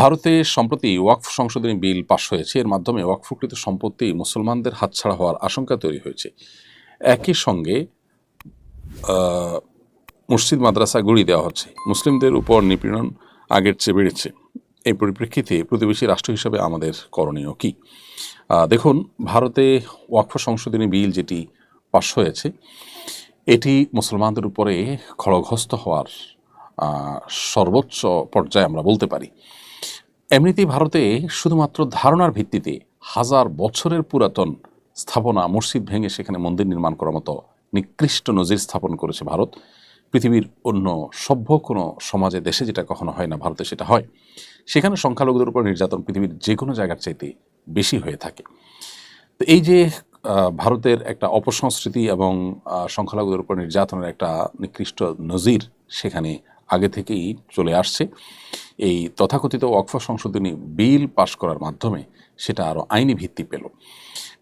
ভারতে সম্প্রতি ওয়াকফ সংশোধনী বিল পাশ হয়েছে। এর মাধ্যমে ওয়াকফকৃত সম্পত্তি মুসলমানদের হাতছাড়া হওয়ার আশঙ্কা তৈরি হয়েছে। একই সঙ্গে মসজিদ, মাদ্রাসা গুড়িয়ে দেওয়া হচ্ছে। মুসলিমদের উপর নিপীড়ন আগের চেয়ে বেড়েছে। এই পরিপ্রেক্ষিতে প্রতিবেশী রাষ্ট্র হিসাবে আমাদের করণীয় কী? দেখুন, ভারতে ওয়াকফ সংশোধনী বিল যেটি পাশ হয়েছে, এটি মুসলমানদের উপরে খড়গহস্ত হওয়ার সর্বোচ্চ পর্যায়ে আমরা বলতে পারি। এমনিতেই ভারতে শুধুমাত্র ধারণার ভিত্তিতে হাজার বছরের পুরাতন স্থাপনা মসজিদ ভেঙে সেখানে মন্দির নির্মাণ করার মতো নিকৃষ্ট নজির স্থাপন করেছে ভারত। পৃথিবীর অন্য সভ্য কোনো সমাজে, দেশে যেটা কখনো হয় না, ভারতে সেটা হয়। সেখানে সংখ্যালঘুদের উপর নির্যাতন পৃথিবীর যে কোনো জায়গার চাইতে বেশি হয়ে থাকে। তো এই যে ভারতের একটা অপসংস্কৃতি এবং সংখ্যালঘুদের উপর নির্যাতনের একটা নিকৃষ্ট নজির সেখানে আগে থেকেই চলে আসছে। এই তথাকথিত ওয়াকফ সংশোধনী বিল পাশ করার মাধ্যমে সেটা আরও আইনি ভিত্তি পেল।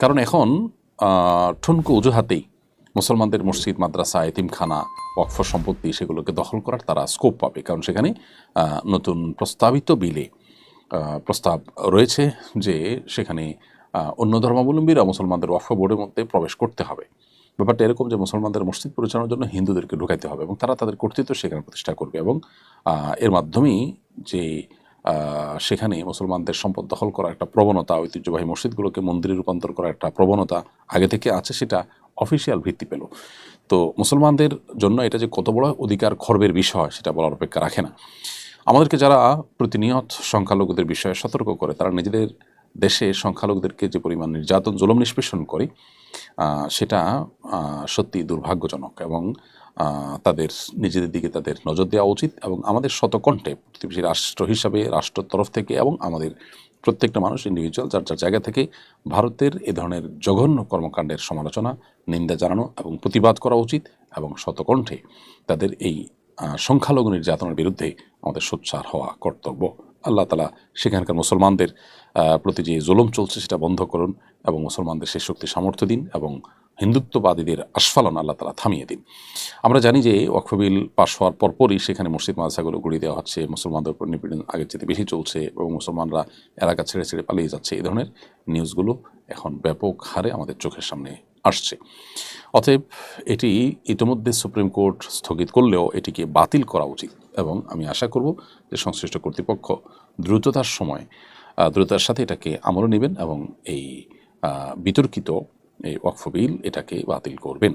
কারণ এখন ঠুনকো অজুহাতেই মুসলমানদের মসজিদ, মাদ্রাসা, এতিমখানা, ওয়াকফ সম্পত্তি সেগুলোকে দখল করার তারা স্কোপ পাবে। কারণ সেখানে নতুন প্রস্তাবিত বিলে প্রস্তাব রয়েছে যে সেখানে অন্য ধর্মাবলম্বীরা মুসলমানদের ওয়াকফ বোর্ডের মধ্যে প্রবেশ করতে হবে। ব্যাপারটা এরকম যে মুসলমানদের মসজিদ পরিচালনার জন্য হিন্দুদেরকে ঢুকাইতে হবে এবং তারা তাদের কর্তৃত্ব সেখানে প্রতিষ্ঠা করবে এবং এর মাধ্যমেই যে সেখানে মুসলমানদের সম্পদ দখল করার একটা প্রবণতা, ঐতিহ্যবাহী মসজিদগুলোকে মন্দিরে রূপান্তর করার একটা প্রবণতা আগে থেকে আছে, সেটা অফিসিয়াল ভিত্তি পেল। তো মুসলমানদের জন্য এটা যে কত বড় অধিকার খর্বের বিষয়, সেটা বলার অপেক্ষা রাখে না। আমাদেরকে যারা প্রতিনিয়ত সংখ্যালঘুদের বিষয়ে সতর্ক করে, তারা নিজেদের দেশে সংখ্যালঘুদেরকে যে পরিমাণ নির্যাতন, জুলম নিষ্পেষণ করে সেটা সত্যি দুর্ভাগ্যজনক এবং তাদের নিজেদের দিকে তাদের নজর দেওয়া উচিত এবং আমাদের শতকণ্ঠে প্রতিবেশী রাষ্ট্র হিসাবে, রাষ্ট্রের তরফ থেকে এবং আমাদের প্রত্যেকটা মানুষ ইন্ডিভিজুয়াল যার যার জায়গা থেকে ভারতের এ ধরনের জঘন্য কর্মকাণ্ডের সমালোচনা, নিন্দা জানানো এবং প্রতিবাদ করা উচিত এবং শতকণ্ঠে তাদের এই সংখ্যালঘু নির্যাতনের বিরুদ্ধে আমাদের সোচ্চার হওয়া কর্তব্য। আল্লাহ তালা সেখানকার মুসলমানদের প্রতি যে জুলুম চলছে সেটা বন্ধ করুন এবং মুসলমানদের সেই শক্তি সামর্থ্য দিন এবং হিন্দুত্ববাদীদের আস্ফালন আল্লাহ তালা থামিয়ে দিন। আমরা জানি যে ওয়াকফ বিল পাশ হওয়ার পরপরই সেখানে মসজিদ, মাদ্রাসাগুলো গুড়িয়ে দেওয়া হচ্ছে, মুসলমানদের উপর নিপীড়ন আগের চেয়ে বেশি চলছে এবং মুসলমানরা এলাকা ছেড়ে ছেড়ে পালিয়ে যাচ্ছে। এই ধরনের নিউজগুলো এখন ব্যাপক হারে আমাদের চোখের সামনে আসছে। অতএব এটি ইতিমধ্যে সুপ্রিম কোর্ট স্থগিত করলেও এটিকে বাতিল করা উচিত এবং আমি আশা করব যে সংশ্লিষ্ট কর্তৃপক্ষ দ্রুততার সময় দ্রুততার সাথে এটাকে আমলে নেবেন এবং এই বিতর্কিত এই ওয়াকফ বিল এটাকে বাতিল করবেন।